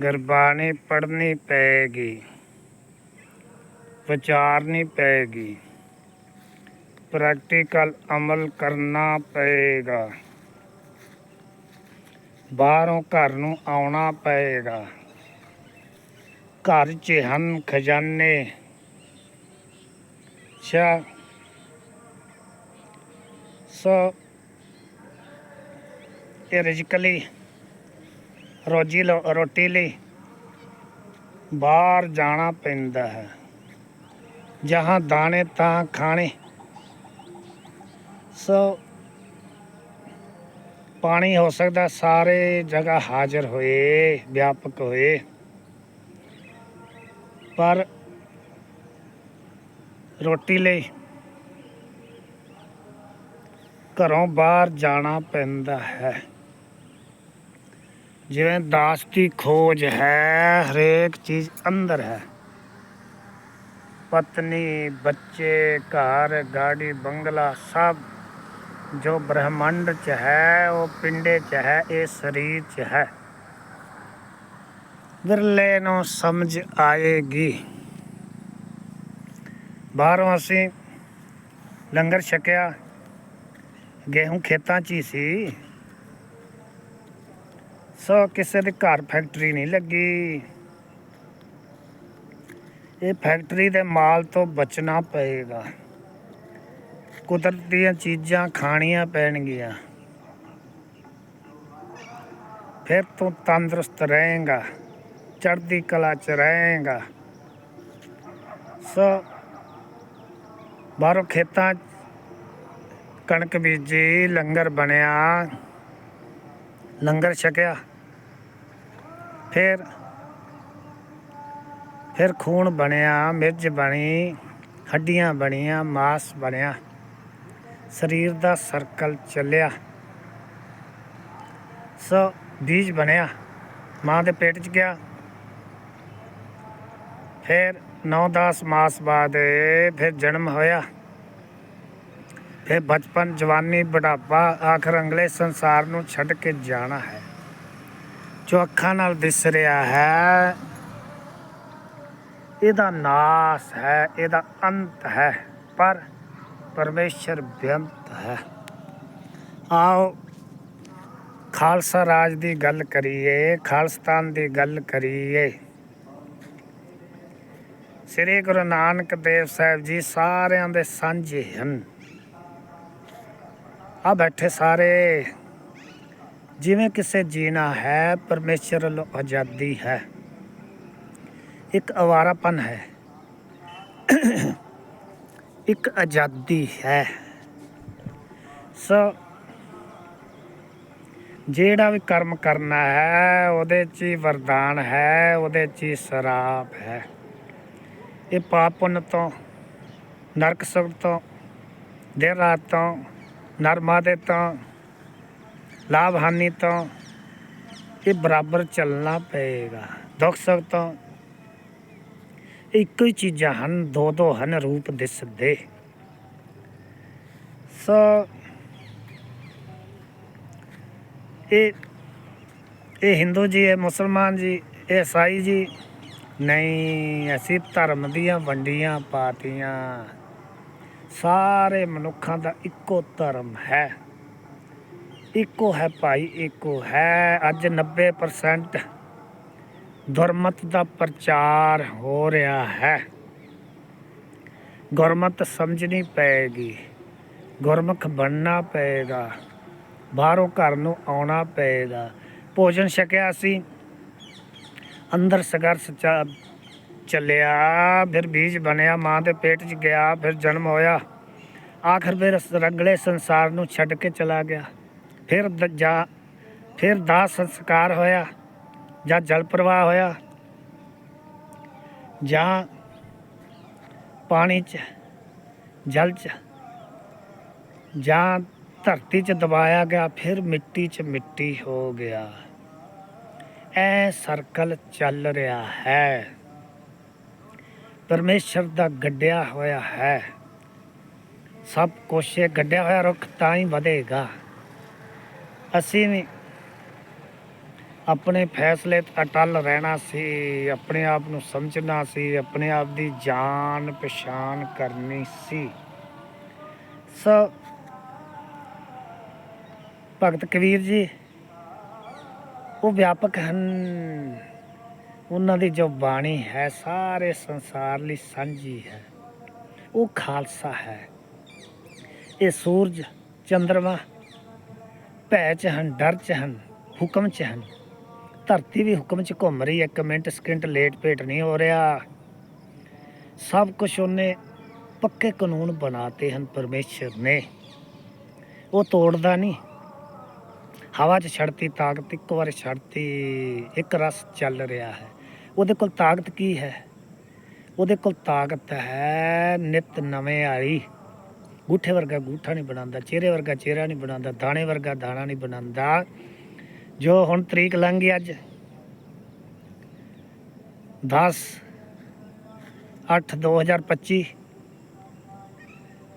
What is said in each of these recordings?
ਗੁਰਬਾਣੀ ਪੜ੍ਹਨੀ ਪਏਗੀ ਵਿਚਾਰਨੀ ਪਏਗੀ ਪ੍ਰੈਕਟੀਕਲ ਅਮਲ ਕਰਨਾ ਪਏਗਾ। ਬਾਹਰੋਂ ਘਰ ਨੂੰ ਆਉਣਾ ਪਏਗਾ। ਘਰ 'ਚ ਹਨ ਖਜ਼ਾਨੇ। ਅੱਛਾ। ਸੋ, ਇਹ ਰਿਜ਼ਕ ਰੋਜੀ ਰੋਟੀ ਲਈ ਬਾਹਰ ਜਾਣਾ ਪੈਂਦਾ ਹੈ। ਜਹਾਂ ਦਾਣੇ ਤਾਂ ਖਾਣੇ। ਸੋ ਪਾਣੀ ਹੋ ਸਕਦਾ ਸਾਰੇ ਜਗ੍ਹਾ ਹਾਜ਼ਰ ਹੋਏ, ਵਿਆਪਕ ਹੋਏ। ਪਰ ਰੋਟੀ ਲਈ ਘਰੋਂ ਬਾਹਰ ਜਾਣਾ ਪੈਂਦਾ ਹੈ। ਜਿਵੇਂ ਦਾਸ ਦੀ ਖੋਜ ਹੈ, ਹਰੇਕ ਚੀਜ਼ ਅੰਦਰ ਹੈ। ਪਤਨੀ, ਬੱਚੇ, ਘਰ, ਗਾੜੀ, ਬੰਗਲਾ, ਸਭ ਜੋ ਬ੍ਰਹਮੰਡ ਚ ਹੈ, ਉਹ ਪਿੰਡੇ ਚ ਹੈ, ਇਹ ਸਰੀਰ ਚ ਹੈ। ਵਿਰਲੇ ਨੂੰ ਸਮਝ ਆਏਗੀ। ਬਾਹਰੋਂ ਅਸੀਂ ਲੰਗਰ ਛਕਿਆ, ਗੇਹੂੰ ਖੇਤਾਂ 'ਚ ਹੀ ਸੀ। ਸੋ ਕਿਸੇ ਦੇ ਘਰ ਫੈਕਟਰੀ ਨਹੀਂ ਲੱਗੀ। ਇਹ ਫੈਕਟਰੀ ਦੇ ਮਾਲ ਤੋਂ ਬਚਣਾ ਪਏਗਾ। ਕੁਦਰਤ ਦੀਆਂ ਚੀਜ਼ਾਂ ਖਾਣੀਆਂ ਪੈਣਗੀਆਂ। ਫਿਰ ਤੂੰ ਤੰਦਰੁਸਤ ਰਹੇਗਾ, ਚੜ੍ਹਦੀ ਕਲਾ ਚ ਰਹੇਗਾ। ਸੋ ਬਾਹਰੋਂ ਖੇਤਾਂ ਕਣਕ ਬੀਜੀ, ਲੰਗਰ ਬਣਿਆ, ਲੰਗਰ ਛਕਿਆ। ਫਿਰ ਫਿਰ ਖੂਨ ਬਣਿਆ ਮਿਰਜ ਬਣੀ, ਹੱਡੀਆਂ ਬਣੀਆਂ, ਮਾਸ ਬਣਿਆ। ਸਰੀਰ ਦਾ ਸਰਕਲ ਚੱਲਿਆ। ਸੋ ਬੀਜ ਬਣਿਆ। ਮਾਂ ਦੇ ਪੇਟ 'ਚ ਗਿਆ। ਫਿਰ 9-10 ਮਾਸ ਬਾਅਦ ਫਿਰ ਜਨਮ ਹੋਇਆ। ਫਿਰ ਬਚਪਨ, ਜਵਾਨੀ, ਬੁਢਾਪਾ, ਆਖਰ ਅੰਗਲੇ ਸੰਸਾਰ ਨੂੰ ਛੱਡ ਕੇ ਜਾਣਾ ਹੈ। ਜੋ ਅੱਖਾਂ ਨਾਲ ਦਿਸ ਰਿਹਾ ਹੈ। ਇਹਦਾ ਨਾਸ ਹੈ, ਇਹਦਾ ਅੰਤ ਹੈ, ਪਰ ਪਰਮੇਸ਼ਰ ਬੇਅੰਤ ਹੈ। ਆਓ, ਖਾਲਸਾ ਰਾਜ ਦੀ ਗੱਲ ਕਰੀਏ, ਖਾਲਸਤਾਨ ਦੀ ਗੱਲ ਕਰੀਏ। ਸ੍ਰੀ ਗੁਰੂ ਨਾਨਕ ਦੇਵ ਸਾਹਿਬ ਜੀ ਸਾਰਿਆਂ ਦੇ ਸਾਂਝੇ ਹਨ। ਆ ਬੈਠੇ ਸਾਰੇ। ਜਿਵੇਂ ਕਿਸੇ ਜੀਣਾ ਹੈ, ਪਰਮੇਸ਼ਰ ਵੱਲੋਂ ਆਜ਼ਾਦੀ ਹੈ। ਇੱਕ ਅਵਾਰਾਪਨ ਹੈ। ਇੱਕ ਆਜ਼ਾਦੀ ਹੈ। ਸੋ, ਜਿਹੜਾ ਵੀ ਕਰਮ ਕਰਨਾ ਹੈ, ਉਹਦੇ 'ਚ ਹੀ ਵਰਦਾਨ ਹੈ, ਉਹਦੇ 'ਚ ਹੀ ਸਰਾਪ ਹੈ। ਇਹ ਪਾਪ ਪੁੰਨ ਤੋਂ, ਨਰਕ ਸੁਖ ਤੋਂ, ਦਿਨ ਰਾਤ ਤੋਂ, ਨਰਮਾ ਦੇ ਤੋਂ ਲਾਭ ਹਾਨੀ ਤੋਂ ਇਹ ਬਰਾਬਰ ਚੱਲਣਾ ਪਏਗਾ। ਦੁੱਖ ਸੁੱਖ ਤੋਂ ਇੱਕੋ ਹੀ ਚੀਜ਼ਾਂ ਹਨ, ਦੋ ਦੋ ਹਨ, ਰੂਪ ਦਿਸਦੇ ਸੋ ਇਹ ਇਹ ਹਿੰਦੂ ਜੀ, ਇਹ ਮੁਸਲਮਾਨ ਜੀ, ਇਹ ਈਸਾਈ ਜੀ, ਨਹੀਂ, ਅਸੀਂ ਧਰਮ ਦੀਆਂ ਵੰਡੀਆਂ ਪਾਤੀਆਂ। ਸਾਰੇ ਮਨੁੱਖਾਂ ਦਾ ਇੱਕੋ ਧਰਮ ਹੈ। ਇੱਕੋ ਹੈ ਭਾਈ ਇੱਕੋ ਹੈ। ਅੱਜ 90% ਗੁਰਮਤ ਦਾ ਪ੍ਰਚਾਰ ਹੋ ਰਿਹਾ ਹੈ। ਗੁਰਮਤ ਸਮਝਣੀ ਪਏਗੀ, ਗੁਰਮੁਖ ਬਣਨਾ ਪਏਗਾ, ਬਾਹਰੋਂ ਘਰ ਨੂੰ ਆਉਣਾ ਪਏਗਾ। ਭੋਜਨ ਛਕਿਆ ਸੀ, ਅੰਦਰ ਸੰਘਰਸ਼ ਚ- ਚੱਲਿਆ, ਫਿਰ ਬੀਜ ਬਣਿਆ, ਮਾਂ ਦੇ ਪੇਟ 'ਚ ਗਿਆ, ਫਿਰ ਜਨਮ ਹੋਇਆ। ਆਖਰ ਫਿਰ ਇਸ ਰੰਗਲੇ ਸੰਸਾਰ ਨੂੰ ਛੱਡ ਕੇ ਚਲਾ ਗਿਆ। ਫਿਰ ਜਾ, ਫਿਰ ਦਾ ਸੰਸਕਾਰ ਹੋਇਆ, ਜਾਂ ਜਲ ਪ੍ਰਵਾਹ ਹੋਇਆ, ਜਾਂ ਪਾਣੀ 'ਚ, ਜਲ 'ਚ, ਜਾਂ ਧਰਤੀ 'ਚ ਦਬਾਇਆ ਗਿਆ, ਫਿਰ ਮਿੱਟੀ 'ਚ ਮਿੱਟੀ ਹੋ ਗਿਆ। ਐ ਸਰਕਲ ਚੱਲ ਰਿਹਾ ਹੈ। ਪਰਮੇਸ਼ਰ ਦਾ ਗੱਡਿਆ ਹੋਇਆ ਹੈ। ਸਭ ਕੁਛ ਇਹ ਗੱਡਿਆ ਹੋਇਆ ਰੁੱਖ ਤਾਂ ਹੀ ਵਧੇਗਾ। ਅਸੀਂ ਵੀ ਆਪਣੇ ਫੈਸਲੇ ਤੇ ਅਟਲ ਰਹਿਣਾ ਸੀ, ਆਪਣੇ ਆਪ ਨੂੰ ਸਮਝਣਾ ਸੀ, ਆਪਣੇ ਆਪ ਦੀ ਜਾਣ ਪਛਾਣ ਕਰਨੀ ਸੀ। ਸੋ ਭਗਤ ਕਬੀਰ ਜੀ, ਉਹ ਵਿਆਪਕ ਹਨ। ਉਹਨਾਂ ਦੀ ਜੋ ਬਾਣੀ ਹੈ, ਸਾਰੇ ਸੰਸਾਰ ਲਈ ਸਾਂਝੀ ਹੈ। ਉਹ ਖਾਲਸਾ ਹੈ। ਇਹ ਸੂਰਜ ਚੰ드ਰਮਾ ਭੈ ਚ ਹਨ, ਡਰ ਚ ਹਨ, ਹੁਕਮ ਚ ਹਨ। ਧਰਤੀ ਵੀ ਹੁਕਮ ਚ ਘੁੰਮ ਰਹੀ ਹੈ। ਇੱਕ ਮਿੰਟ, ਸਕਿੰਟ ਲੇਟ ਪੇਟ ਨਹੀਂ ਹੋ ਰਿਹਾ। ਸਭ ਕੁਝ ਉਹਨੇ ਪੱਕੇ ਕਾਨੂੰਨ ਬਣਾਤੇ ਹਨ ਪਰਮੇਸ਼ਰ ਨੇ। ਉਹ ਤੋੜਦਾ ਨਹੀਂ। ਹਵਾ 'ਚ ਛੜਤੀ ਤਾਕਤ ਇੱਕ ਵਾਰ ਛੜਤੀ ਇੱਕ ਰਸ ਚੱਲ ਰਿਹਾ ਹੈ। ਉਹਦੇ ਕੋਲ ਤਾਕਤ ਕੀ ਹੈ? ਉਹਦੇ ਕੋਲ ਤਾਕਤ ਹੈ ਨਿਤ ਨਵੇਂ ਆਈ। ਗੂਠੇ ਵਰਗਾ ਗੂਠਾ ਨਹੀਂ ਬਣਾਉਂਦਾ, ਚਿਹਰੇ ਵਰਗਾ ਚਿਹਰਾ ਨਹੀਂ ਬਣਾਉਂਦਾ, ਦਾਣੇ ਵਰਗਾ ਦਾਣਾ ਨਹੀਂ ਬਣਾਉਂਦਾ। ਜੋ ਹੁਣ ਤਰੀਕ ਲੰਘ ਗਈ ਅੱਜ 10 8 2025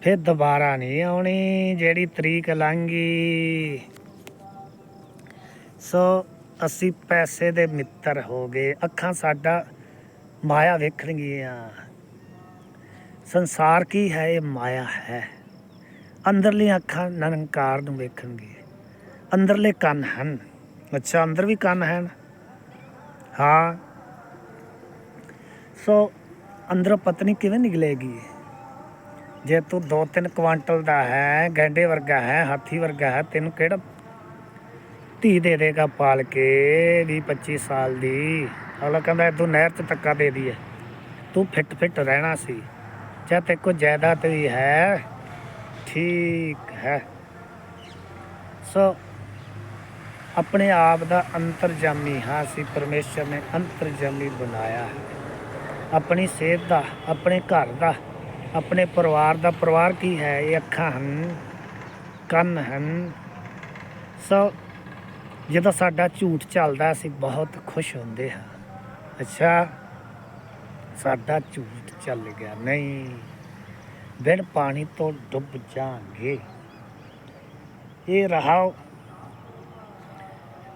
ਫਿਰ ਦੁਬਾਰਾ ਨਹੀਂ ਆਉਣੀ ਜਿਹੜੀ ਤਰੀਕ ਲੰਘ ਗਈ। ਸੋ ਅਸੀਂ ਪੈਸੇ ਦੇ ਮਿੱਤਰ ਹੋ ਗਏ, ਅੱਖਾਂ ਸਾਡਾ ਮਾਇਆ ਵੇਖਣਗੀਆਂ। ਸੰਸਾਰ ਕੀ ਹੈ, ਇਹ ਮਾਇਆ ਹੈ। ਅੰਦਰਲੀਆਂ ਅੱਖਾਂ ਨਿਰੰਕਾਰ ਨੂੰ ਵੇਖਣਗੇ ਅੰਦਰਲੇ ਕੰਨ ਹਨ। ਅੱਛਾ, ਅੰਦਰ ਵੀ ਕੰਨ ਹਨ? ਹਾਂ। ਸੋ, ਅੰਦਰੋਂ ਪਤਨੀ ਕਿਵੇਂ ਨਿਕਲੇਗੀ? ਜੇ ਤੂੰ 2-3 ਕੁਆਂਟਲ ਦਾ ਹੈ, ਗੈਂਡੇ ਵਰਗਾ ਹੈ, ਹਾਥੀ ਵਰਗਾ ਹੈ, ਤੈਨੂੰ ਕਿਹੜਾ ਧੀ ਦੇ ਦੇਗਾ ਪਾਲ ਕੇ 20-25 ਸਾਲ ਦੀ? ਅਗਲਾ ਕਹਿੰਦਾ ਤੂੰ ਨਹਿਰ 'ਚ ਧੱਕਾ ਦੇ ਦਈਏ। ਤੂੰ ਫਿੱਟ ਫਿੱਟ ਰਹਿਣਾ ਸੀ। ਚਾਹੇ ਤੇ ਕੋ ਜਾਇਦਾਦ ਵੀ ਹੈ ਠੀਕ ਹੈ। ਸੋ, ਆਪਣੇ ਆਪ ਦਾ ਅੰਤਰਜਾਮੀ, ਹਾਂ ਸੀ ਪਰਮੇਸ਼ਰ ਨੇ ਅੰਤਰਜਾਮੀ ਬਣਾਇਆ ਹੈ। ਆਪਣੀ ਸਿਹਤ ਦਾ, ਆਪਣੇ ਘਰ ਦਾ, ਆਪਣੇ ਪਰਿਵਾਰ ਦਾ, ਪਰਿਵਾਰ ਕੀ ਹੈ? ਇਹ ਅੱਖਾਂ ਹਨ, ਕੰਨ ਹਨ। ਸੋ, ਜਦੋਂ ਸਾਡਾ ਝੂਠ ਚੱਲਦਾ, ਅਸੀਂ ਬਹੁਤ ਖੁਸ਼ ਹੁੰਦੇ ਹਾਂ। ਅੱਛਾ, ਸਾਡਾ ਝੂਠ ਚੱਲ ਗਿਆ। ਨਹੀਂ। ਬਿਨ ਪਾਣੀ ਤੋਂ ਡੁੱਬ ਜਾਾਂਗੇ ਇਹ ਰਹਾਓ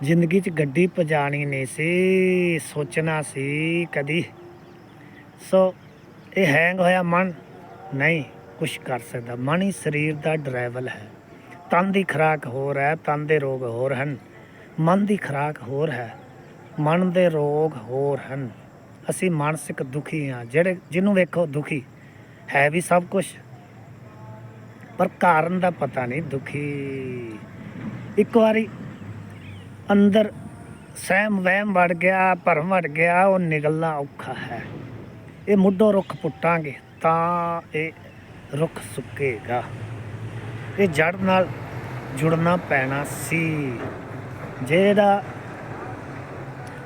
ਜ਼ਿੰਦਗੀ 'ਚ ਗੱਡੀ ਪਜਾਣੀ ਨਹੀਂ ਸੀ, ਸੋਚਣਾ ਸੀ ਕਦੀ। ਸੋ ਇਹ ਹੈਂਗ ਹੋਇਆ ਮਨ, ਨਹੀਂ ਕੁਛ ਕਰ ਸਕਦਾ। ਮਨ ਹੀ ਸਰੀਰ ਦਾ ਡਰਾਈਵਰ ਹੈ। ਤਨ ਦੀ ਖਰਾਕ ਹੋਰ ਹੈ, ਤਨ ਦੇ ਰੋਗ ਹੋਰ ਹਨ। ਮਨ ਦੀ ਖਰਾਕ ਹੋਰ ਹੈ, ਮਨ ਦੇ ਰੋਗ ਹੋਰ ਹਨ। ਅਸੀਂ ਮਾਨਸਿਕ ਦੁਖੀ ਹਾਂ, ਜਿਹੜੇ ਜਿਹਨੂੰ ਵੇਖੋ ਦੁਖੀ। ਹੈ ਵੀ ਸਭ ਕੁਝ ਪਰ ਕਾਰਨ ਦਾ ਪਤਾ ਨਹੀਂ, ਦੁਖੀ। ਇੱਕ ਵਾਰੀ ਅੰਦਰ ਸਹਿਮ ਵਹਿਮ ਵੜ ਗਿਆ, ਭਰਮ ਵੜ ਗਿਆ, ਉਹ ਨਿਕਲਣਾ ਔਖਾ ਹੈ। ਇਹ ਮੁੱਢੋਂ ਰੁੱਖ ਪੁੱਟਾਂਗੇ ਤਾਂ ਇਹ ਰੁੱਖ ਸੁੱਕੇਗਾ। ਇਹ ਜੜ ਨਾਲ ਜੁੜਨਾ ਪੈਣਾ ਸੀ। ਜਿਹੜਾ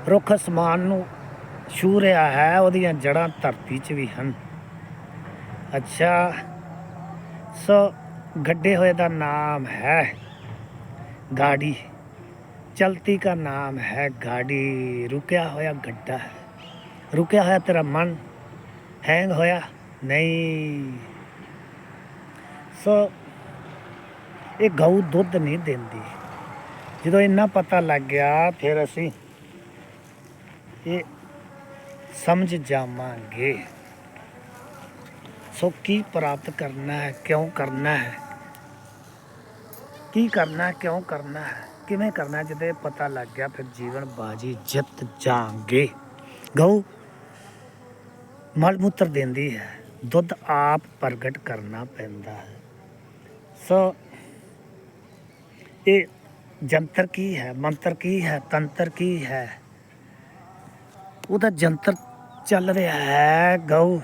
ਰੁੱਖ ਸਮਾਨ ਨੂੰ ਛੂ ਰਿਹਾ ਹੈ, ਉਹਦੀਆਂ ਜੜਾਂ ਧਰਤੀ 'ਚ ਵੀ ਹਨ। ਅੱਛਾ। ਸੋ ਗੱਡੇ ਹੋਏ ਦਾ ਨਾਮ ਹੈ ਗਾੜੀ। ਚਲਤੀ ਦਾ ਨਾਮ ਹੈ ਗਾੜੀ। ਰੁਕਿਆ ਹੋਇਆ ਗੱਡਾ। ਹੈ ਰੁਕਿਆ ਹੋਇਆ ਤੇਰਾ ਮਨ। ਹੈਂਗ ਹੋਇਆ? ਨਹੀਂ। ਸੋ ਇਹ ਗਊ ਦੁੱਧ ਨਹੀਂ ਦਿੰਦੀ। ਜਦੋਂ ਇੰਨਾ ਪਤਾ ਲੱਗ ਗਿਆ, ਫਿਰ ਅਸੀਂ ਇਹ ਸਮਝ ਜਾਵਾਂਗੇ। ਸੋ ਕੀ ਪ੍ਰਾਪਤ ਕਰਨਾ ਹੈ ਕਿਉਂ ਕਰਨਾ ਹੈ? ਕੀ ਕਰਨਾ ਕਿਉਂ ਕਰਨਾ ਹੈ? ਕਿਵੇਂ ਕਰਨਾ ਹੈ, ਜਦੋਂ ਪਤਾ ਲੱਗ ਗਿਆ ਫਿਰ ਜੀਵਨ ਬਾਜੀ ਜਿੱਤ ਜਾਾਂਗੇ ਗਊ ਮਲ ਮੂਤਰ ਦਿੰਦੀ ਹੈ ਦੁੱਧ ਆਪ ਪ੍ਰਗਟ ਕਰਨਾ ਪੈਂਦਾ ਹੈ। ਸੋ ਇਹ ਜੰਤਰ ਕੀ ਹੈ ਮੰਤਰ ਕੀ ਹੈ ਤੰਤਰ ਕੀ ਹੈ? ਉਹਦਾ ਜੰਤਰ ਚੱਲ ਰਿਹਾ ਹੈ ਗਊ।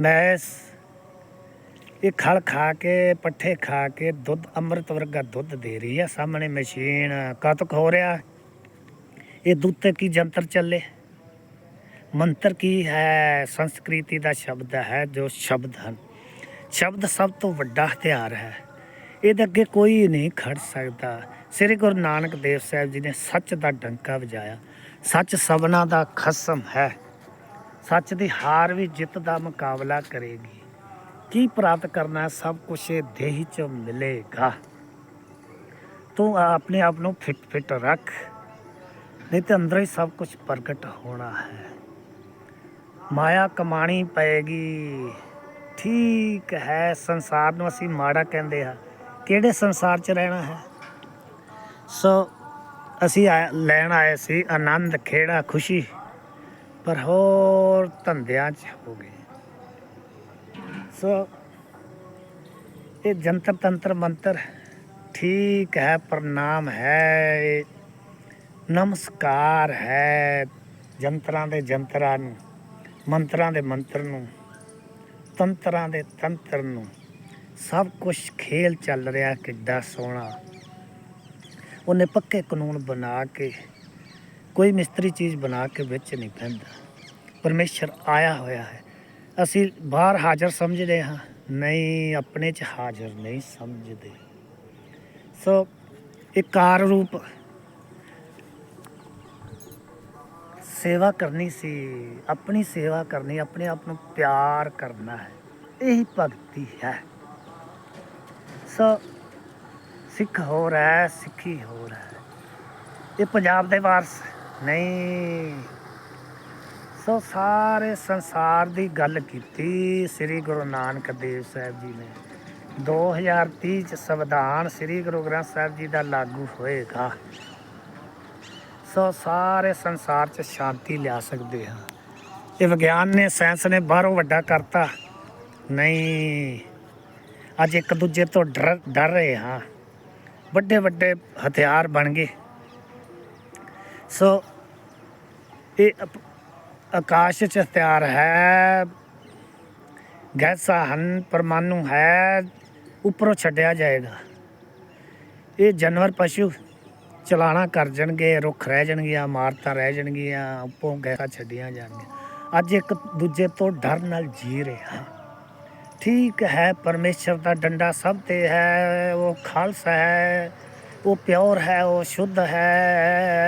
ਮੈਸ ਇਹ ਖਲ ਖਾ ਕੇ, ਪੱਠੇ ਖਾ ਕੇ ਦੁੱਧ, ਅੰਮ੍ਰਿਤ ਵਰਗਾ ਦੁੱਧ ਦੇ ਰਹੀ ਹੈ ਸਾਹਮਣੇ ਮਸ਼ੀਨ ਕਤਕ ਹੋ ਰਿਹਾ। ਇਹ ਦੁੱਧ ਤੇ ਕੀ ਜੰਤਰ ਚੱਲੇ? ਮੰਤਰ ਕੀ ਹੈ? ਸੰਸਕ੍ਰਿਤੀ ਦਾ ਸ਼ਬਦ ਹੈ, ਜੋ ਸ਼ਬਦ ਹਨ। ਸ਼ਬਦ ਸਭ ਤੋਂ ਵੱਡਾ ਹਥਿਆਰ ਹੈ। ਇਹਦੇ ਅੱਗੇ ਕੋਈ ਨਹੀਂ ਖੜ ਸਕਦਾ। ਸ੍ਰੀ ਗੁਰੂ ਨਾਨਕ ਦੇਵ ਸਾਹਿਬ ਜੀ ਨੇ ਸੱਚ ਦਾ ਡੰਕਾ ਵਜਾਇਆ। ਸੱਚ ਸਭਨਾ ਦਾ ਖਸਮ ਹੈ। ਸੱਚ ਦੀ ਹਾਰ ਵੀ ਜਿੱਤ ਦਾ ਮੁਕਾਬਲਾ ਕਰੇਗੀ। ਕੀ ਪ੍ਰਾਪਤ ਕਰਨਾ ਹੈ? ਸਭ ਕੁਝ ਇਹ ਦੇਹੀ ਚ ਮਿਲੇਗਾ। ਤੂੰ ਆਪਣੇ ਆਪ ਨੂੰ ਫਿੱਟ, ਫਿਟ ਰੱਖ। ਨਹੀਂ ਤੇ ਅੰਦਰੋਂ ਹੀ ਸਭ ਕੁਝ ਪ੍ਰਗਟ ਹੋਣਾ ਹੈ। ਮਾਇਆ ਕਮਾਣੀ ਪਏਗੀ। ਠੀਕ ਹੈ, ਸੰਸਾਰ ਨੂੰ ਅਸੀਂ ਮਾੜਾ ਕਹਿੰਦੇ ਆ ਕਿਹੜੇ ਸੰਸਾਰ 'ਚ ਰਹਿਣਾ ਹੈ? ਸੋ ਅਸੀਂ ਆਏ- ਲੈਣ ਆਏ ਸੀ ਆਨੰਦ, ਖੇੜਾ, ਖੁਸ਼ੀ। ਪਰ ਹੋਰ ਧੰਦਿਆਂ 'ਚ ਹੋ ਗਏ। ਸੋ ਇਹ ਜੰਤਰ ਤੰਤਰ ਮੰਤਰ ਠੀਕ ਹੈ ਪ੍ਰਣਾਮ ਹੈ ਨਮਸਕਾਰ ਹੈ ਜੰਤਰਾਂ ਦੇ ਜੰਤਰਾਂ ਨੂੰ, ਮੰਤਰਾਂ ਦੇ ਮੰਤਰ ਨੂੰ, ਤੰਤਰਾਂ ਦੇ ਤੰਤਰ ਨੂੰ। ਸਭ ਕੁਝ ਖੇਲ ਚੱਲ ਰਿਹਾ, ਕਿੱਡਾ ਸੋਹਣਾ। ਉਹਨੇ ਪੱਕੇ ਕਾਨੂੰਨ ਬਣਾ ਕੇ ਕੋਈ ਮਿਸਤਰੀ ਚੀਜ਼ ਬਣਾ ਕੇ ਵਿੱਚ ਨਹੀਂ ਪੈਂਦਾ। ਪਰਮੇਸ਼ਰ ਆਇਆ ਹੋਇਆ ਹੈ। ਅਸੀਂ ਬਾਹਰ ਹਾਜ਼ਰ ਸਮਝਦੇ ਹਾਂ। ਨਹੀਂ, ਆਪਣੇ 'ਚ ਹਾਜ਼ਰ ਨਹੀਂ ਸਮਝਦੇ। ਸੋ ਇਹ ਕਾਰ ਰੂਪ ਸੇਵਾ ਕਰਨੀ ਸੀ। ਆਪਣੀ ਸੇਵਾ ਕਰਨੀ, ਆਪਣੇ ਆਪ ਨੂੰ ਪਿਆਰ ਕਰਨਾ ਹੈ। ਇਹੀ ਭਗਤੀ ਹੈ। ਸੋ, ਸਿੱਖ ਹੋ ਰਿਹਾ ਹੈ, ਸਿੱਖੀ ਹੋ ਰਿਹਾ ਹੈ। ਇਹ ਪੰਜਾਬ ਦੇ ਵਾਰਸ ਨਹੀਂ। ਸੋ ਸਾਰੇ ਸੰਸਾਰ ਦੀ ਗੱਲ ਕੀਤੀ ਸ੍ਰੀ ਗੁਰੂ ਨਾਨਕ ਦੇਵ ਸਾਹਿਬ ਜੀ ਨੇ। 2030 ਚ ਸੰਵਿਧਾਨ ਸ੍ਰੀ ਗੁਰੂ ਗ੍ਰੰਥ ਸਾਹਿਬ ਜੀ ਦਾ ਲਾਗੂ ਹੋਏਗਾ। ਸੋ ਸਾਰੇ ਸੰਸਾਰ 'ਚ ਸ਼ਾਂਤੀ ਲਿਆ ਸਕਦੇ ਹਾਂ। ਇਹ ਵਿਗਿਆਨ ਨੇ, ਸਾਇੰਸ ਨੇ ਬਾਹਰੋਂ ਵੱਡਾ ਕਰਤਾ। ਨਹੀਂ, ਅੱਜ ਇੱਕ ਦੂਜੇ ਤੋਂ ਡਰ ਡਰ ਰਹੇ ਹਾਂ। ਵੱਡੇ ਵੱਡੇ ਹਥਿਆਰ ਬਣ ਗਏ। ਸੋ ਇਹ ਆਕਾਸ਼ 'ਚ ਹਥਿਆਰ ਹੈ। ਗੈਸਾਂ ਹਨ ਪਰਮਾਣੂ ਹੈ, ਉੱਪਰੋਂ ਛੱਡਿਆ ਜਾਏਗਾ। ਇਹ ਜਾਨਵਰ ਪਸ਼ੂ ਚਲਾਣਾ ਕਰ ਜਾਣਗੇ, ਰੁੱਖ ਰਹਿ ਜਾਣਗੀਆਂ, ਇਮਾਰਤਾਂ ਰਹਿ ਜਾਣਗੀਆਂ, ਉੱਪਰੋਂ ਗੈਸਾਂ ਛੱਡੀਆਂ ਜਾਣਗੀਆਂ। ਅੱਜ ਇੱਕ ਦੂਜੇ ਤੋਂ ਡਰ ਨਾਲ ਜੀ ਰਿਹਾ। ਠੀਕ ਹੈ, ਪਰਮੇਸ਼ਰ ਦਾ ਡੰਡਾ ਸਭ ਤੇ ਹੈ, ਉਹ ਖਾਲਸਾ ਹੈ, ਉਹ ਪਿਓਰ ਹੈ, ਉਹ ਸ਼ੁੱਧ ਹੈ।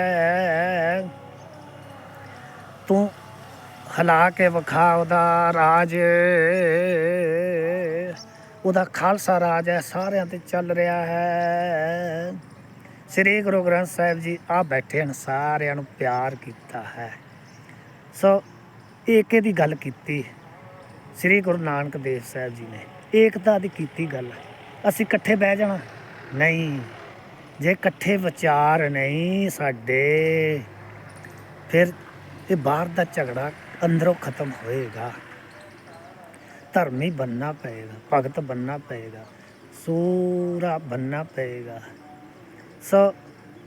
ਤੂੰ ਹਲਾ ਕੇ ਵਿਖਾ ਉਹਦਾ ਰਾਜ। ਉਹਦਾ ਖਾਲਸਾ ਰਾਜ ਹੈ, ਸਾਰਿਆਂ ਤੇ ਚੱਲ ਰਿਹਾ ਹੈ। ਸ੍ਰੀ ਗੁਰੂ ਗ੍ਰੰਥ ਸਾਹਿਬ ਜੀ ਆ ਬੈਠੇ ਹਨ, ਸਾਰਿਆਂ ਨੂੰ ਪਿਆਰ ਕੀਤਾ ਹੈ। ਸੋ ਏਕੇ ਦੀ ਗੱਲ ਕੀਤੀ। ਸ੍ਰੀ ਗੁਰੂ ਨਾਨਕ ਦੇਵ ਸਾਹਿਬ ਜੀ ਨੇ ਏਕਤਾ ਦੀ ਕੀਤੀ ਗੱਲ। ਅਸੀਂ ਇਕੱਠੇ ਬਹਿ ਜਾਣਾ? ਨਹੀਂ। ਜੇ ਇਕੱਠੇ ਵਿਚਾਰ ਨਹੀਂ ਸਾਡੇ, ਫਿਰ ਇਹ ਬਾਹਰ ਦਾ ਝਗੜਾ ਅੰਦਰੋਂ ਖਤਮ ਹੋਏਗਾ। ਧਰਮੀ ਬੰਨਣਾ ਪਏਗਾ, ਭਗਤ ਬੰਨਣਾ ਪਏਗਾ, ਸੂਰਾ ਬੰਨਣਾ ਪਏਗਾ। ਸੋ,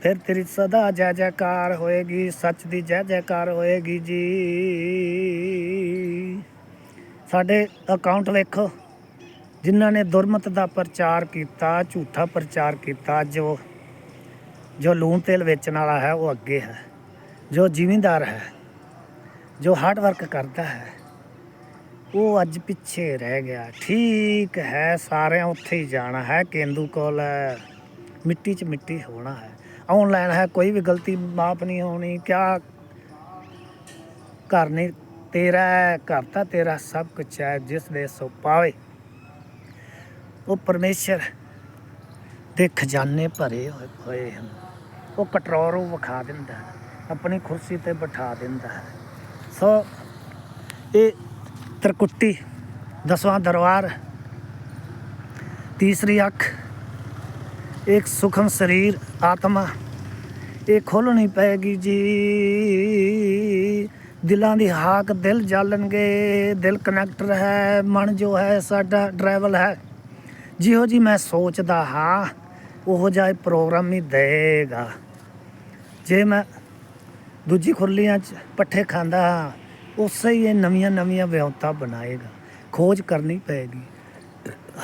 ਫਿਰ ਤੇਰੀ ਸਦਾ ਜੈ ਜੈਕਾਰ ਹੋਏਗੀ, ਸੱਚ ਦੀ ਜੈ ਜੈਕਾਰ ਹੋਏਗੀ ਜੀ। ਸਾਡੇ ਅਕਾਊਂਟ ਵੇਖੋ, ਜਿਨ੍ਹਾਂ ਨੇ ਦੁਰਮਤ ਦਾ ਪ੍ਰਚਾਰ ਕੀਤਾ, ਝੂਠਾ ਪ੍ਰਚਾਰ ਕੀਤਾ, ਜੋ ਜੋ ਲੂਣ ਤੇਲ ਵੇਚਣ ਵਾਲਾ ਹੈ, ਉਹ ਅੱਗੇ ਹੈ। ਜੋ ਜ਼ਿਮੀਂਦਾਰ ਹੈ ਜੋ ਹਾਰਡ ਵਰਕ ਕਰਦਾ ਹੈ, ਉਹ ਅੱਜ ਪਿੱਛੇ ਰਹਿ ਗਿਆ। ਠੀਕ ਹੈ, ਸਾਰਿਆਂ ਉੱਥੇ ਹੀ ਜਾਣਾ ਹੈ, ਕੇਂਦੂ ਕੋਲ ਮਿੱਟੀ 'ਚ ਮਿੱਟੀ ਹੋਣਾ ਹੈ। ਆਨਲਾਈਨ ਹੈ, ਕੋਈ ਵੀ ਗਲਤੀ ਮਾਫ ਨਹੀਂ ਹੋਣੀ। ਕਿਆ ਘਰ ਨਹੀਂ, ਤੇਰਾ ਘਰ ਤਾਂ ਤੇਰਾ ਸਭ ਕੁਝ ਹੈ, ਜਿਸ ਦੇ ਸੋ ਪਾਵੇ ਉਹ ਪਰਮੇਸ਼ਰ ਦੇ ਖਜ਼ਾਨੇ ਭਰੇ ਹੋਏ ਹਨ। ਉਹ ਕਟਰੋਰ ਵਿਖਾ ਦਿੰਦਾ ਹੈ, ਆਪਣੀ ਕੁਰਸੀ ਤੇ ਬਿਠਾ ਦਿੰਦਾ ਹੈ। ਸੋ ਇਹ ਤਰਕੁੱਟੀ ਦਸਵਾਂ ਦਰਬਾਰ, ਤੀਸਰੀ ਅੱਖ, ਇੱਕ ਸੁਖਮ ਸਰੀਰ, ਆਤਮਾ, ਇਹ ਖੋਲਣੀ ਪਏਗੀ ਜੀ। ਦਿਲਾਂ ਦੀ ਹਾਕ ਦਿਲ ਜਾਲਣਗੇ, ਦਿਲ ਕਨੈਕਟਰ ਹੈ, ਮਨ ਜੋ ਹੈ, ਸਾਡਾ ਡਰਾਈਵਲ ਹੈ। ਜਿਹੋ ਜੀ ਮੈਂ ਸੋਚਦਾ ਹਾਂ, ਉਹੋ ਜਿਹਾ ਪ੍ਰੋਗਰਾਮ ਹੀ ਦੇਗਾ। ਜੇ ਮੈਂ ਦੂਜੀ ਖੁਰਲੀਆਂ 'ਚ ਪੱਠੇ ਖਾਂਦਾ ਹਾਂ, ਉਸੇ ਹੀ ਇਹ ਨਵੀਆਂ ਨਵੀਆਂ ਵਿਉਂਤਾਂ ਬਣਾਏਗਾ। ਖੋਜ ਕਰਨੀ ਪਏਗੀ।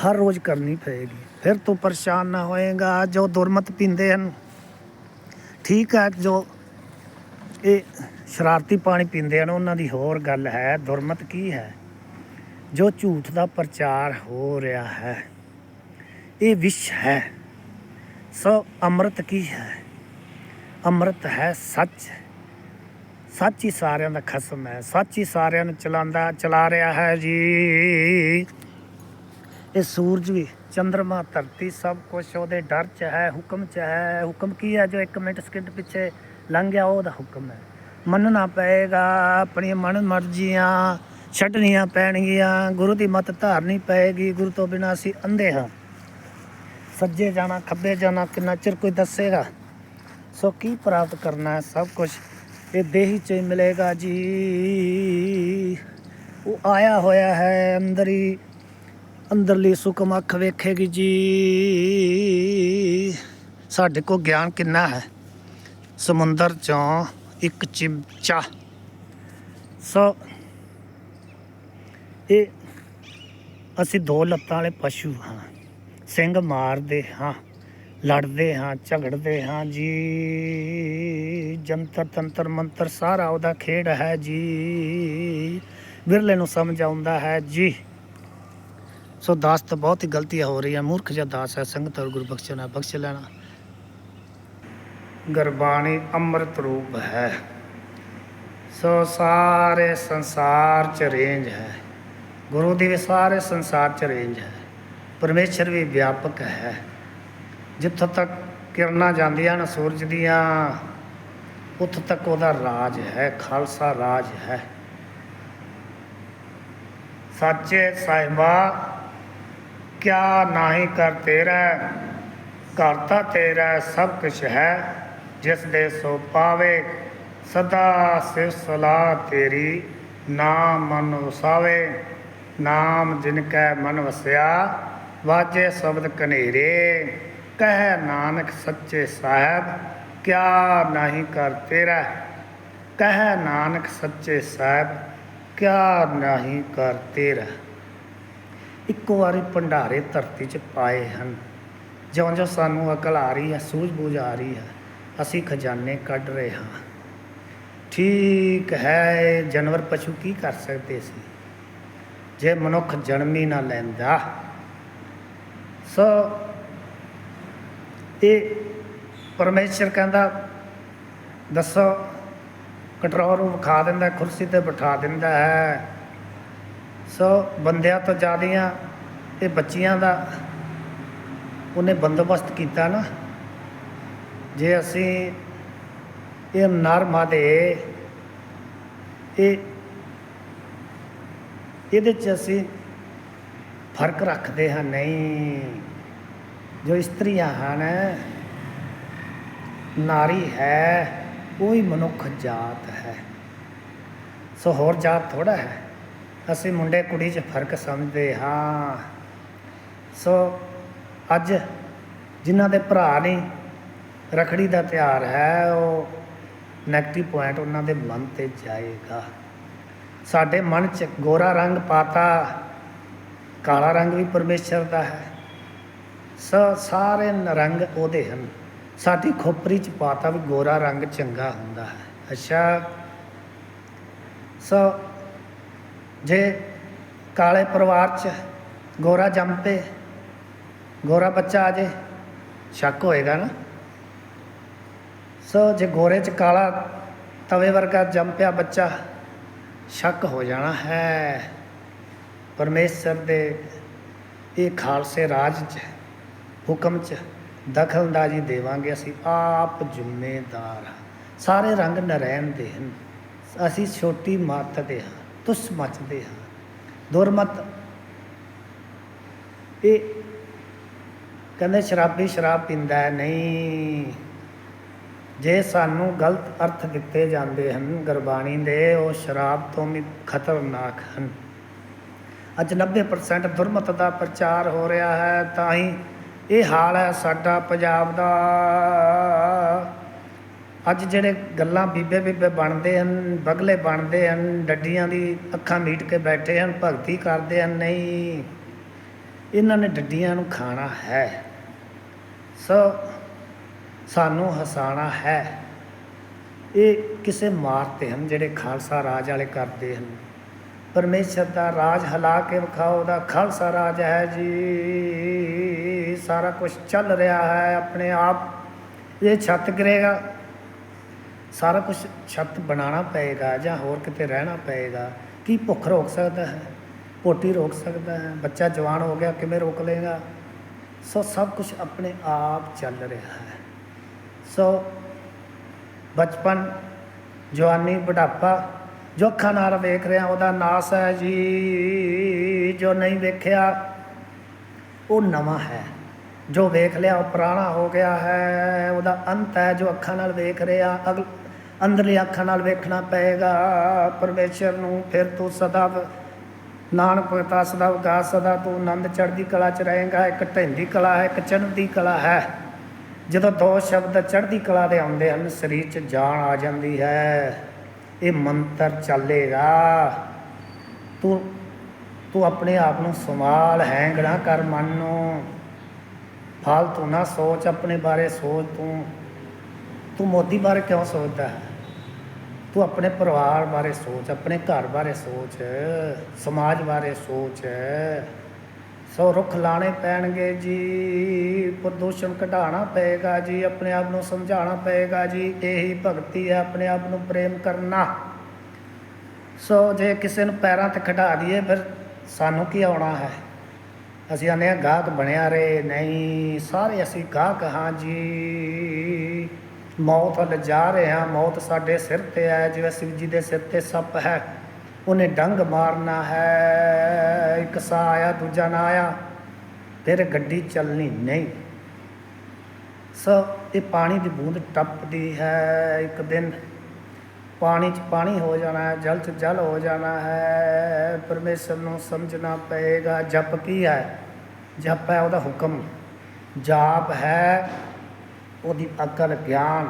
ਹਰ ਰੋਜ਼ ਕਰਨੀ ਪਏਗੀ। ਫਿਰ ਤੂੰ ਪਰੇਸ਼ਾਨ ਨਾ ਹੋਏਗਾ, ਜੋ ਦੁਰਮਤ ਪੀਂਦੇ ਹਨ। ਠੀਕ ਹੈ, ਜੋ ਇਹ ਸ਼ਰਾਰਤੀ ਪਾਣੀ ਪੀਂਦੇ ਹਨ, ਉਹਨਾਂ ਦੀ ਹੋਰ ਗੱਲ ਹੈ, ਦੁਰਮਤ ਕੀ ਹੈ? ਜੋ ਝੂਠ ਦਾ ਪ੍ਰਚਾਰ ਹੋ ਰਿਹਾ ਹੈ, ਇਹ ਵਿਸ਼ ਹੈ। ਸੋ ਅੰਮ੍ਰਿਤ ਕੀ ਹੈ? ਅੰਮ੍ਰਿਤ ਹੈ ਸੱਚ। ਸੱਚ ਹੀ ਸਾਰਿਆਂ ਦਾ ਖਸਮ ਹੈ, ਸੱਚ ਹੀ ਸਾਰਿਆਂ ਨੂੰ ਚਲਾਉਂਦਾ ਚਲਾ ਰਿਹਾ ਹੈ ਜੀ। ਇਹ ਸੂਰਜ ਵੀ ਚੰ드ਰਮਾ ਧਰਤੀ ਸਭ ਕੁਝ ਉਹਦੇ ਡਰ ਚ ਹੈ, ਹੁਕਮ ਚ ਹੈ। ਹੁਕਮ ਕੀ ਹੈ ਜੋ 1 ਮਿੰਟ ਸਕਿੰਟ ਪਿੱਛੇ ਲੰਘ ਗਿਆ ਉਹਦਾ ਹੁਕਮ ਹੈ। ਮੰਨਣਾ ਪਏਗਾ ਆਪਣੀਆਂ ਮਨ ਮਰਜ਼ੀਆਂ, ਛੱਡਣੀਆਂ ਪੈਣਗੀਆਂ। ਗੁਰੂ ਦੀ ਮਤ ਧਾਰਨੀ ਪਏਗੀ, ਗੁਰੂ ਤੋਂ ਬਿਨਾਂ ਅਸੀਂ ਅੰਧੇ ਹਾਂ। ਸੱਜੇ ਜਾਣਾ, ਖੱਬੇ ਜਾਣਾ, ਕਿੰਨਾ ਚਿਰ ਕੋਈ ਦੱਸੇਗਾ? ਸੋ ਕੀ ਪ੍ਰਾਪਤ ਕਰਨਾ ਹੈ ਸਭ ਕੁਝ ਇਹ ਦੇਹੀ ਚ ਮਿਲੇਗਾ ਜੀ। ਉਹ ਆਇਆ ਹੋਇਆ ਹੈ ਅੰਦਰ ਹੀ ਅੰਦਰਲੀ ਸੁਕਮ ਅੱਖ ਵੇਖੇਗੀ ਜੀ। ਸਾਡੇ ਕੋਲ ਗਿਆਨ ਕਿੰਨਾ ਹੈ? ਸਮੁੰਦਰ ਚੋਂ ਇੱਕ ਚਿਮਚਾ। ਸੋ, ਇਹ ਅਸੀਂ ਦੋ ਲੱਤਾਂ ਵਾਲੇ ਪਸ਼ੂ ਹਾਂ। ਸਿੰਘ ਮਾਰਦੇ ਹਾਂ। ਲੜਦੇ ਹਾਂ, ਝਗੜਦੇ ਹਾਂ ਜੀ। ਜੰਤਰ, ਤੰਤਰ, ਮੰਤਰ ਸਾਰਾ ਉਹਦਾ ਖੇਡ ਹੈ ਜੀ। ਵਿਰਲੇ ਨੂੰ ਸਮਝ ਆਉਂਦਾ ਹੈ ਜੀ। ਸੋ ਦਾਸ ਤਾਂ ਬਹੁਤ ਹੀ ਗਲਤੀਆਂ ਹੋ ਰਹੀਆਂ ਮੂਰਖ ਜਿਹਾ ਦਾਸ ਹੈ, ਸੰਗਤ ਔਰ ਗੁਰੂ ਬਖਸ਼ਣਾ ਬਖਸ਼ ਲੈਣਾ। ਗੁਰਬਾਣੀ ਅੰਮ੍ਰਿਤ ਰੂਪ ਹੈ। ਸੋ ਸਾਰੇ ਸੰਸਾਰ ਚ ਰੇਂਜ ਹੈ। ਗੁਰੂ ਦੀ ਵੀ ਸਾਰੇ ਸੰਸਾਰ ਚ ਰੇਂਜ ਹੈ। ਪਰਮੇਸ਼ਰ ਵੀ ਵਿਆਪਕ ਹੈ। ਜਿੱਥੋਂ ਤੱਕ ਕਿਰਨਾਂ ਜਾਂਦੀਆਂ ਨੇ ਸੂਰਜ ਦੀਆਂ, ਉੱਥੋਂ ਤੱਕ ਉਹਦਾ ਰਾਜ ਹੈ, ਖਾਲਸਾ ਰਾਜ ਹੈ। ਸੱਚੇ ਸਾਹਿਬਾ, ਕਿਆ ਨਾਹੀ ਕਰ ਤੇਰਾ ਕਰਤਾ ਤੇਰਾ ਸਭ ਕੁਛ ਹੈ, ਜਿਸ ਦੇ ਸੋ ਪਾਵੇ, ਸਦਾ ਸਿਵ ਸਲਾਹ ਤੇਰੀ, ਨਾਮ ਮਨ ਵਸਾਵੇ। ਨਾਮ ਜਿਨ ਕੈ ਮਨ ਵਸਿਆ, ਵਾਜੇ ਸ਼ਬਦ ਕਨੇਰੇ ਕਹਿ ਨਾਨਕ ਸੱਚੇ ਸਾਹਿਬ, ਕਿਆ ਨਹੀਂ ਕਰ ਤੇਰਾ? ਕਹਿ ਨਾਨਕ ਸੱਚੇ ਸਾਹਿਬ, ਕਿਆ ਨਹੀਂ ਕਰ ਤੇਰਾ? ਇੱਕੋ ਵਾਰੀ ਭੰਡਾਰੇ ਧਰਤੀ 'ਚ ਪਾਏ ਹਨ। ਜਿਉਂ ਜਿਉਂ ਸਾਨੂੰ ਅਕਲ ਆ ਰਹੀ ਹੈ, ਸੂਝ-ਬੂਝ ਆ ਰਹੀ ਹੈ, ਅਸੀਂ ਖਜ਼ਾਨੇ ਕੱਢ ਰਹੇ ਹਾਂ। ਠੀਕ ਹੈ, ਜਾਨਵਰ ਪਸ਼ੂ ਕੀ ਕਰ ਸਕਦੇ ਸੀ? ਜੇ ਮਨੁੱਖ ਜਨਮ ਹੀ ਨਾ ਲੈਂਦਾ, ਸੋ ਇਹ ਪਰਮੇਸ਼ਰ ਕਹਿੰਦਾ, ਦੱਸੋ ਕਟਰੋਰ ਨੂੰ ਵਿਖਾ ਦਿੰਦਾ, ਕੁਰਸੀ ਤੇ ਬਿਠਾ ਦਿੰਦਾ ਹੈ। ਸੋ ਬੰਦਿਆਂ ਤੋਂ ਜ਼ਿਆਦੀਆਂ ਇਹ ਬੱਚੀਆਂ ਦਾ ਉਹਨੇ ਬੰਦੋਬਸਤ ਕੀਤਾ ਨਾ। ਜੇ ਅਸੀਂ ਇਹ ਨਰਮਾ ਦੇ ਇਹ ਇਹਦੇ ਚ ਅਸੀਂ ਫ਼ਰਕ ਰੱਖਦੇ ਹਾਂ ਨਹੀਂ। ਜੋ ਇਸਤਰੀਆਂ ਹਨ, ਨਾਰੀ ਹੈ, ਉਹ ਹੀ ਮਨੁੱਖ ਜਾਤ ਹੈ। ਸੋ ਹੋਰ ਜਾਤ ਥੋੜਾ ਹੈ। ਅਸੀਂ ਮੁੰਡੇ ਕੁੜੀ 'ਚ ਫ਼ਰਕ ਸਮਝਦੇ ਹਾਂ। ਸੋ ਅੱਜ ਜਿਨ੍ਹਾਂ ਦੇ ਭਰਾ ਨੇ ਰਖੜੀ ਦਾ ਤਿਉਹਾਰ ਹੈ, ਉਹ ਨੈਗੇਟਿਵ ਪੁਆਇੰਟ ਉਹਨਾਂ ਦੇ ਮਨ ਤੇ ਜਾਏਗਾ। ਸਾਡੇ ਮਨ 'ਚ ਗੋਰਾ ਰੰਗ ਪਾਤਾ, ਕਾਲਾ ਰੰਗ ਵੀ ਪਰਮੇਸ਼ਰ ਦਾ ਹੈ। ਸਾਰੇ ਨ- ਰੰਗ ਉਹਦੇ ਹਨ। ਸਾਡੀ ਖੋਪਰੀ 'ਚ ਪਾਤਾ ਵੀ ਗੋਰਾ ਰੰਗ ਚੰਗਾ ਹੁੰਦਾ ਹੈ। ਅੱਛਾ। ਸੋ ਜੇ ਕਾਲੇ ਪਰਿਵਾਰ 'ਚ ਗੋਰਾ ਜੰਮ ਪਏ ਗੋਰਾ ਬੱਚਾ ਆ ਜੇ, ਸ਼ੱਕ ਹੋਏਗਾ ਨਾ? ਸੋ ਜੇ ਗੋਰੇ 'ਚ ਕਾਲਾ ਤਵੇ ਵਰਗਾ ਜੰਮ ਪਿਆ ਬੱਚਾ, ਸ਼ੱਕ ਹੋ ਜਾਣਾ ਹੈ। ਪਰਮੇਸ਼ਰ ਦੇ ਇਹ ਖਾਲਸੇ ਰਾਜ 'ਚ ਹੁਕਮ 'ਚ ਦਖਲਅੰਦਾਜ਼ੀ ਦੇਵਾਂਗੇ, ਅਸੀਂ ਆਪ ਜ਼ਿੰਮੇਦਾਰ ਹਾਂ। ਸਾਰੇ ਰੰਗ ਨਰੈਣ ਦੇ ਹਨ। ਅਸੀਂ ਛੋਟੀ ਮੱਤ ਦੇ ਹਾਂ, ਤੁਸ ਮੱਚਦੇ ਹਾਂ। ਦੁਰਮਤ। ਇਹ ਕਹਿੰਦੇ, ਸ਼ਰਾਬੀ ਸ਼ਰਾਬ ਪੀਂਦਾ ਹੈ, ਨਹੀਂ। ਜੇ ਸਾਨੂੰ ਗਲਤ ਅਰਥ ਦਿੱਤੇ ਜਾਂਦੇ ਹਨ ਗੁਰਬਾਣੀ ਦੇ, ਉਹ ਸ਼ਰਾਬ ਤੋਂ ਵੀ ਖਤਰਨਾਕ ਹਨ। ਅੱਜ 90% ਦੁਰਮਤ ਦਾ ਪ੍ਰਚਾਰ ਹੋ ਰਿਹਾ ਹੈ, ਤਾਂ ਹੀ ਇਹ ਹਾਲ ਹੈ ਸਾਡਾ ਪੰਜਾਬ ਦਾ। ਅੱਜ ਜਿਹੜੇ ਗੱਲਾਂ ਬੀਬੇ ਬੀਬੇ ਬਣਦੇ ਹਨ, ਬਗਲੇ ਬਣਦੇ ਹਨ, ਡੱਡੀਆਂ ਦੀ ਅੱਖਾਂ ਮੀਟ ਕੇ ਬੈਠੇ ਹਨ, ਭਗਤੀ ਕਰਦੇ ਹਨ, ਨਹੀਂ। ਇਹਨਾਂ ਨੇ ਡੱਡੀਆਂ ਨੂੰ ਖਾਣਾ ਹੈ। ਸੋ ਸਾਨੂੰ ਹਸਾਣਾ ਹੈ। ਇਹ ਕਿਸੇ ਮਾਰਤੇ ਹਨ ਜਿਹੜੇ ਖਾਲਸਾ ਰਾਜ ਵਾਲੇ ਕਰਦੇ ਹਨ। ਪਰਮੇਸ਼ਰ ਦਾ ਰਾਜ ਹਲਾ ਕੇ ਵਿਖਾਓ, ਉਹਦਾ ਖਾਲਸਾ ਰਾਜ ਹੈ ਜੀ। ਸਾਰਾ ਕੁਝ ਚੱਲ ਰਿਹਾ ਹੈ ਆਪਣੇ ਆਪ। ਇਹ ਛੱਤ ਗਿਰੇਗਾ। ਸਾਰਾ ਕੁਝ ਛੱਤ ਬਣਾਉਣਾ ਪਏਗਾ ਜਾਂ ਹੋਰ ਕਿਤੇ ਰਹਿਣਾ ਪਏਗਾ। ਕੀ ਭੁੱਖ ਰੋਕ ਸਕਦਾ ਹੈ? ਪੋਟੀ ਰੋਕ ਸਕਦਾ ਹੈ? ਬੱਚਾ ਜਵਾਨ ਹੋ ਗਿਆ, ਕਿਵੇਂ ਰੋਕ ਲੇਗਾ ਸੋ ਸਭ ਕੁਝ ਆਪਣੇ ਆਪ ਚੱਲ ਰਿਹਾ ਹੈ। ਸੋ ਬਚਪਨ, ਜਵਾਨੀ, ਬੁਢਾਪਾ ਜੋ ਅੱਖਾਂ ਨਾਲ ਵੇਖ ਰਿਹਾ, ਉਹਦਾ ਨਾਸ ਹੈ ਜੀ। ਜੋ ਨਹੀਂ ਵੇਖਿਆ, ਉਹ ਨਵਾਂ ਹੈ। ਜੋ ਵੇਖ ਲਿਆ, ਉਹ ਪੁਰਾਣਾ ਹੋ ਗਿਆ ਹੈ। ਉਹਦਾ ਅੰਤ ਹੈ, ਜੋ ਅੱਖਾਂ ਨਾਲ ਵੇਖ ਰਿਹਾ ਅਗਲ ਅੰਦਰਲੀ ਅੱਖਾਂ ਨਾਲ ਵੇਖਣਾ ਪਏਗਾ। ਪਰਮੇਸ਼ਰ ਨੂੰ ਫਿਰ ਤੂੰ ਸਦਾ ਵ- ਨਾਨਕ ਪਤਾ ਸਦਾ ਵਿਕਾਸ ਸਦਾ, ਤੂੰ ਆਨੰਦ ਚੜ੍ਹਦੀ ਕਲਾ ਚ ਰਹੇਗਾ। ਇੱਕ ਢਹਿੰਦੀ ਕਲਾ ਹੈ, ਇੱਕ ਚੜ੍ਹਦੀ ਕਲਾ ਹੈ। ਜਦੋਂ ਦੋ ਸ਼ਬਦ ਚੜ੍ਹਦੀ ਕਲਾ ਦੇ ਆਉਂਦੇ ਹਨ, ਸਰੀਰ 'ਚ ਜਾਨ ਆ ਜਾਂਦੀ ਹੈ। ਇਹ ਮੰਤਰ ਚੱਲੇਗਾ। ਤੂੰ ਤੂੰ ਆਪਣੇ ਆਪ ਨੂੰ ਸੰਭਾਲ, ਹੈਂਗ ਨਾ ਕਰ ਮਨ ਨੂੰ। ਫਾਲਤੂ ਨਾ ਸੋਚ, ਆਪਣੇ ਬਾਰੇ ਸੋਚ ਤੂੰ। ਤੂੰ ਮੋਦੀ ਬਾਰੇ ਕਿਉਂ ਸੋਚਦਾ? ਹੈ ਤੂੰ ਆਪਣੇ ਪਰਿਵਾਰ ਬਾਰੇ ਸੋਚ, ਆਪਣੇ ਘਰ ਬਾਰੇ ਸੋਚ, ਸਮਾਜ ਬਾਰੇ ਸੋਚ। ਸੋ ਰੁੱਖ ਲਾਣੇ ਪੈਣਗੇ ਜੀ, ਪ੍ਰਦੂਸ਼ਣ ਘਟਾਉਣਾ ਪਏਗਾ ਜੀ, ਆਪਣੇ ਆਪ ਨੂੰ ਸਮਝਾਉਣਾ ਪਏਗਾ ਜੀ, ਇਹੀ ਭਗਤੀ ਹੈ ਆਪਣੇ ਆਪ ਨੂੰ ਪ੍ਰੇਮ ਕਰਨਾ। ਸੋ ਜੇ ਕਿਸੇ ਨੂੰ ਪੈਰਾਂ ਤੇ ਖੜਾ ਦਈਏ, ਫਿਰ ਸਾਨੂੰ ਕੀ ਆਉਣਾ ਹੈ? ਅਸੀਂ ਆਨੇ ਆ ਗਾਹਕ ਬਣਿਆ ਰਹੇ, ਨਹੀਂ, ਸਾਰੇ ਅਸੀਂ ਗਾਹਕ ਹਾਂ ਜੀ। ਮੌਤ ਵੱਲ ਜਾ ਰਹੇ ਹਾਂ, ਮੌਤ ਸਾਡੇ ਸਿਰ ਤੇ ਹੈ, ਜਿਵੇਂ ਸ਼ਿਵ ਜੀ ਦੇ ਸਿਰ ਤੇ ਸੱਪ ਹੈ। ਉਹਨੇ ਡੰਗ ਮਾਰਨਾ ਹੈ। ਇੱਕ ਸਾਹ ਆਇਆ ਦੂਜਾ ਨਾ ਆਇਆ, ਫਿਰ ਗੱਡੀ ਚੱਲਣੀ ਨਹੀਂ। ਸੋ ਇਹ ਪਾਣੀ ਦੀ ਬੂੰਦ ਟੱਪਦੀ ਹੈ ਇੱਕ ਦਿਨ। ਪਾਣੀ 'ਚ ਪਾਣੀ ਹੋ ਜਾਣਾ ਹੈ, ਜਲ 'ਚ ਜਲ ਹੋ ਜਾਣਾ ਹੈ। ਪਰਮੇਸ਼ਰ ਨੂੰ ਸਮਝਣਾ ਪਏਗਾ, ਜਪ ਕੀ ਹੈ? ਜਪ ਹੈ ਉਹਦਾ ਹੁਕਮ। ਜਾਪ ਹੈ ਉਹਦੀ ਅਕਲ ਗਿਆਨ,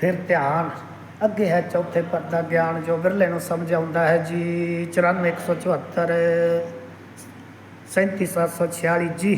ਫਿਰ ਧਿਆਨ। ਅੱਗੇ ਹੈ ਚੌਥੇ ਪਦ ਦਾ ਗਿਆਨ ਜੋ ਵਿਰਲੇ ਨੂੰ ਸਮਝ ਆਉਂਦਾ ਹੈ ਜੀ 94174 37746 ਜੀ।